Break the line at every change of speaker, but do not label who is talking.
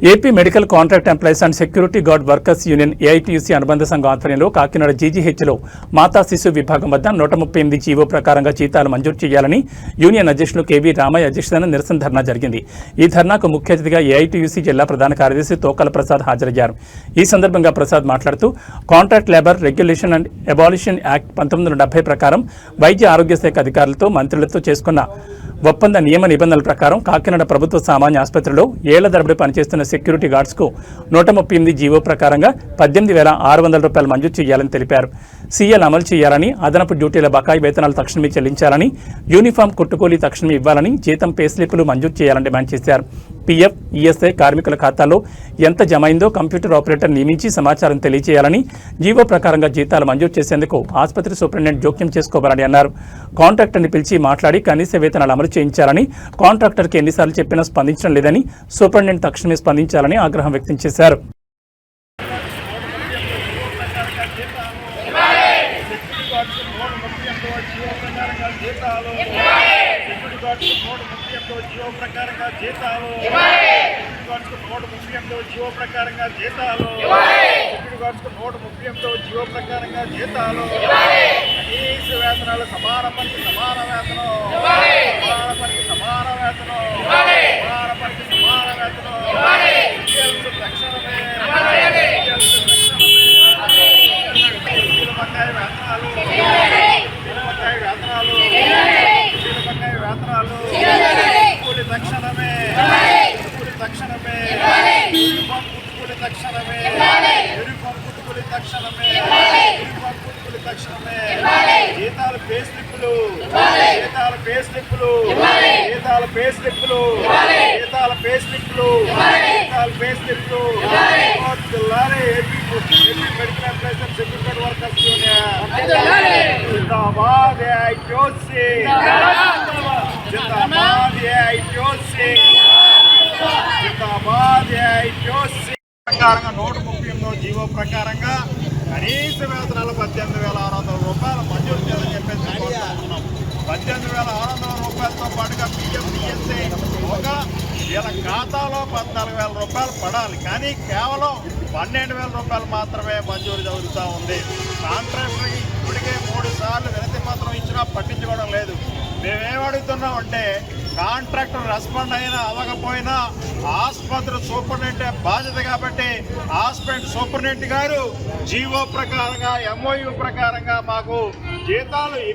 AP medical contract employees and security guard workers union AITUC అనుబంధ సంఘం ఆధ్వర్యంలో కాకినాడ జీజీహెచ్లో మాతా శిశు విభాగం వద్ద నూట ముప్పై ఎనిమిది జీవో ప్రకారంగా జీతాలు మంజూరు చేయాలని యూనియన్ అధ్యక్షులు కేవీ రామయ్య అధ్యక్షతన నిరసన ధర్నా జరిగింది. ఈ ధర్నాకు ముఖ్య అతిథిగా ఏఐటీయూసీ జిల్లా ప్రధాన కార్యదర్శి తోకల ప్రసాద్ హాజరయ్యారు. ఈ సందర్భంగా ప్రసాద్ మాట్లాడుతూ contract labour regulation and abolition act పంతొమ్మిది వందల డెబ్బై ప్రకారం వైద్య ఆరోగ్య శాఖ అధికారులతో మంత్రులతో చేసుకున్న ఒప్పంద నియమ నిబంధనల ప్రకారం కాకినాడ ప్రభుత్వ సామాన్య ఆసుపత్రిలో ఏళ్ళ ధరబడి పనిచేస్తున్న సెక్యూరిటీ గార్డ్స్కు నూట ముప్పై ఎనిమిది జీవో ప్రకారంగా పద్దెనిమిది వేల ఆరు వందల రూపాయలు మంజూరు చేయాలని తెలిపారు. సీఎల్ అమలు చేయాలని అదనపు డ్యూటీల బకాయి వేతనాలు తక్షణమే చెల్లించాలని యూనిఫామ్ కుట్టుకూలీ తక్షణమే ఇవ్వాలని జీతం పే స్లిప్లు మంజూరు చేయాలని డిమాండ్ చేశారు. పీఎఫ్ ఈఎస్ఐ కార్మికుల ఖాతాలో ఎంత జమైందో కంప్యూటర్ ఆపరేటర్ నియమించి సమాచారం తెలియజేయాలని జీవో ప్రకారంగా జీతాలు మంజూరు చేసేందుకు ఆసుపత్రి సూపరింటెండెంట్ జోక్యం చేసుకోవాలని అన్నారు. కాంట్రాక్టర్ని పిలిచి మాట్లాడి కనీస వేతనాలు అమలు చేయించాలని కాంట్రాక్టర్కి ఎన్నిసార్లు చెప్పినా స్పందించడం లేదని సూపరింటెండెంట్ తక్షణమే స్పందించాలని ఆగ్రహం వ్యక్తం చేశారు.
జీతాలు జీవో ప్రకారంగా జీతాలు. సెక్యూరిటీ గార్డ్స్ నూట ముప్పై ఎంతో జీవో ప్రకారంగా జీతాలు. సెక్యూరిటీ గార్డ్స్ నూట ముప్పై ఎంతో జీవో ప్రకారంగా జీతాలు. కనీస వేతనాలు సమాన పనికి సమాన వేతనం. సమాన పనికి సమాన వేతనం సమాన పనికి సమాన వేతనం ఇయ్యాల్సిన తక్షణమే ఇయ్యాల్సిన తక్షణమే ఉద్యోగుల బకాయి వేతనాలు ఉద్యోగుల బకాయి వేతనాలు ఉద్యోగుల బకాయి వేతనాలు కూలి తక్షణమే. కూలి తక్షణమే. యూనిఫామ్ కుట్టుకూలి తక్షణమే. యూనిఫామ్ కుట్టుకూలి తక్షణమే. యూనిఫామ్ కుట్టుకూలి తక్షణమే. జీతాలు పే స్లిప్పులు. జీతాల పే స్లిప్పులు. జీతాల పే స్లిప్పులు. జీతాల పే స్లిప్పులు. జీతాల పే స్లిప్పులు. జిల్లాలే AP AP medical employees security workers union. జిందాబాద్ ఏఐటీఓసీ జిందాబాద్. ప్రకారంగా నూట ముప్పై ఎనిమిదో జీవో ప్రకారంగా కనీస వేతనాలు పద్దెనిమిది వేల ఆరు వందల రూపాయలు మంజూరు చేయాలని చెప్పేసి కోరుకుంటున్నాం. పద్దెనిమిది వేల ఆరు వందల రూపాయలతో పాటుగా పిఎఫ్ ఒక వీళ్ళ ఖాతాలో పద్నాలుగు వేల రూపాయలు పడాలి. కానీ కేవలం పన్నెండు వేల రూపాయలు మాత్రమే మంజూరు జరుగుతూ ఉంది. కాంట్రాక్టర్ ఇప్పటికే మూడు సార్లు వినతి పత్రం ఇచ్చినా పట్టించుకోవడం లేదు. మేమేం అడుగుతున్నాం అంటే కాంట్రాక్టర్ రెస్పాండ్ అయినా అవ్వకపోయినా ఆసుపత్రి సూపరింటెండెంట్ బాధ్యత కాబట్టి హాస్పిటల్ సూపరింటెండెంట్ గారు జీవో ప్రకారంగా ఎంఓయు ప్రకారంగా మాకు జీతాలు